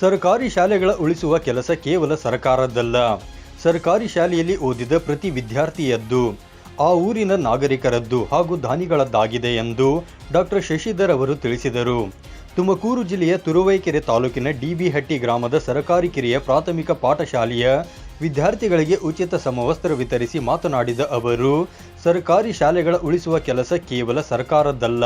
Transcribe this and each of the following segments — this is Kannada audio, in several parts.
ಸರ್ಕಾರಿ ಶಾಲೆಗಳ ಉಳಿಸುವ ಕೆಲಸ ಕೇವಲ ಸರ್ಕಾರದ್ದಲ್ಲ. ಸರ್ಕಾರಿ ಶಾಲೆಯಲ್ಲಿ ಓದಿದ ಪ್ರತಿ ವಿದ್ಯಾರ್ಥಿಯದ್ದು, ಆ ಊರಿನ ನಾಗರಿಕರದ್ದು ಹಾಗೂ ದಾನಿಗಳದ್ದಾಗಿದೆ ಎಂದು ಡಾಕ್ಟರ್ ಶಶಿಧರ್ ಅವರು ತಿಳಿಸಿದರು. ತುಮಕೂರು ಜಿಲ್ಲೆಯ ತುರುವೈಕೆರೆ ತಾಲೂಕಿನ ಡಿಬಿಹಟ್ಟಿ ಗ್ರಾಮದ ಸರ್ಕಾರಿ ಕಿರಿಯ ಪ್ರಾಥಮಿಕ ಪಾಠಶಾಲೆಯ ವಿದ್ಯಾರ್ಥಿಗಳಿಗೆ ಉಚಿತ ಸಮವಸ್ತ್ರ ವಿತರಿಸಿ ಮಾತನಾಡಿದ ಅವರು, ಸರ್ಕಾರಿ ಶಾಲೆಗಳ ಉಳಿಸುವ ಕೆಲಸ ಕೇವಲ ಸರ್ಕಾರದ್ದಲ್ಲ.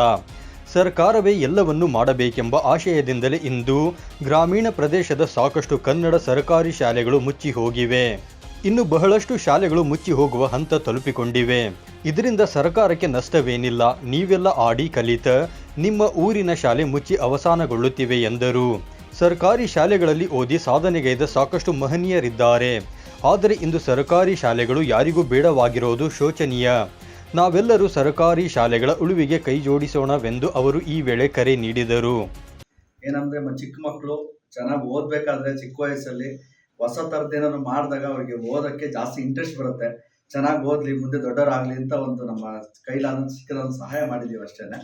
ಸರ್ಕಾರವೇ ಎಲ್ಲವನ್ನೂ ಮಾಡಬೇಕೆಂಬ ಆಶಯದಿಂದಲೇ ಇಂದು ಗ್ರಾಮೀಣ ಪ್ರದೇಶದ ಸಾಕಷ್ಟು ಕನ್ನಡ ಸರ್ಕಾರಿ ಶಾಲೆಗಳು ಮುಚ್ಚಿ ಹೋಗಿವೆ. ಇನ್ನು ಬಹಳಷ್ಟು ಶಾಲೆಗಳು ಮುಚ್ಚಿ ಹೋಗುವ ಹಂತ ತಲುಪಿಕೊಂಡಿವೆ. ಇದರಿಂದ ಸರ್ಕಾರಕ್ಕೆ ನಷ್ಟವೇನಿಲ್ಲ. ನೀವೆಲ್ಲ ಆಡಿ ಕಲಿತ ನಿಮ್ಮ ಊರಿನ ಶಾಲೆ ಮುಚ್ಚಿ ಅವಸಾನಗೊಳ್ಳುತ್ತಿವೆ ಎಂದರು. ಸರ್ಕಾರಿ ಶಾಲೆಗಳಲ್ಲಿ ಓದಿ ಸಾಧನೆಗೈದ ಸಾಕಷ್ಟು ಮಹನೀಯರಿದ್ದಾರೆ. ಆದರೆ ಇಂದು ಸರ್ಕಾರಿ ಶಾಲೆಗಳು ಯಾರಿಗೂ ಬೇಡವಾಗಿರೋದು ಶೋಚನೀಯ. ನಾವೆಲ್ಲರೂ ಸರ್ಕಾರಿ ಶಾಲೆಗಳ ಉಳಿವಿಗೆ ಕೈ ಜೋಡಿಸೋಣವೆಂದು ಅವರು ಈ ವೇಳೆ ಕರೆ ನೀಡಿದರು. ಏನಂದ್ರೆ ಚಿಕ್ಕ ಮಕ್ಕಳು ಚೆನ್ನಾಗಿ ಓದ್ಬೇಕಾದ್ರೆ ಚಿಕ್ಕ ವಯಸ್ಸಲ್ಲಿ ಹೊಸ ಥರದ್ದು ಏನಾದ್ರು ಮಾಡಿದಾಗ ಅವರಿಗೆ ಓದಕ್ಕೆ ಜಾಸ್ತಿ ಇಂಟ್ರೆಸ್ಟ್ ಬರುತ್ತೆ. ಚೆನ್ನಾಗಿ ಓದ್ಲಿ ಮುಂದೆ ದೊಡ್ಡವರಾಗ್ಲಿ ಅಂತ ಒಂದು ನಮ್ಮ ಕೈಲಾದ ಸಿಕ್ಕದೊಂದು ಸಹಾಯ ಮಾಡಿದೀವಿ ಅಷ್ಟೇನೆ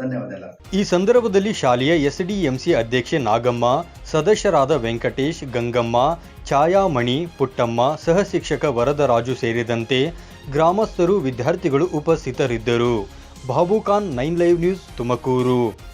ಧನ್ಯವಾದ ಈ ಸಂದರ್ಭದಲ್ಲಿ ಶಾಲೆಯ ಎಸ್ಡಿಎಂಸಿ ಅಧ್ಯಕ್ಷೆ ನಾಗಮ್ಮ ಸದಸ್ಯರಾದ ವೆಂಕಟೇಶ್ ಗಂಗಮ್ಮ ಛಾಯಾಮಣಿ ಪುಟ್ಟಮ್ಮ ಸಹ ಶಿಕ್ಷಕ ವರದರಾಜು ಸೇರಿದಂತೆ ಗ್ರಾಮಸ್ಥರು ವಿದ್ಯಾರ್ಥಿಗಳು ಉಪಸ್ಥಿತರಿದ್ದರು. Babu Khan nine live news Tumakuru.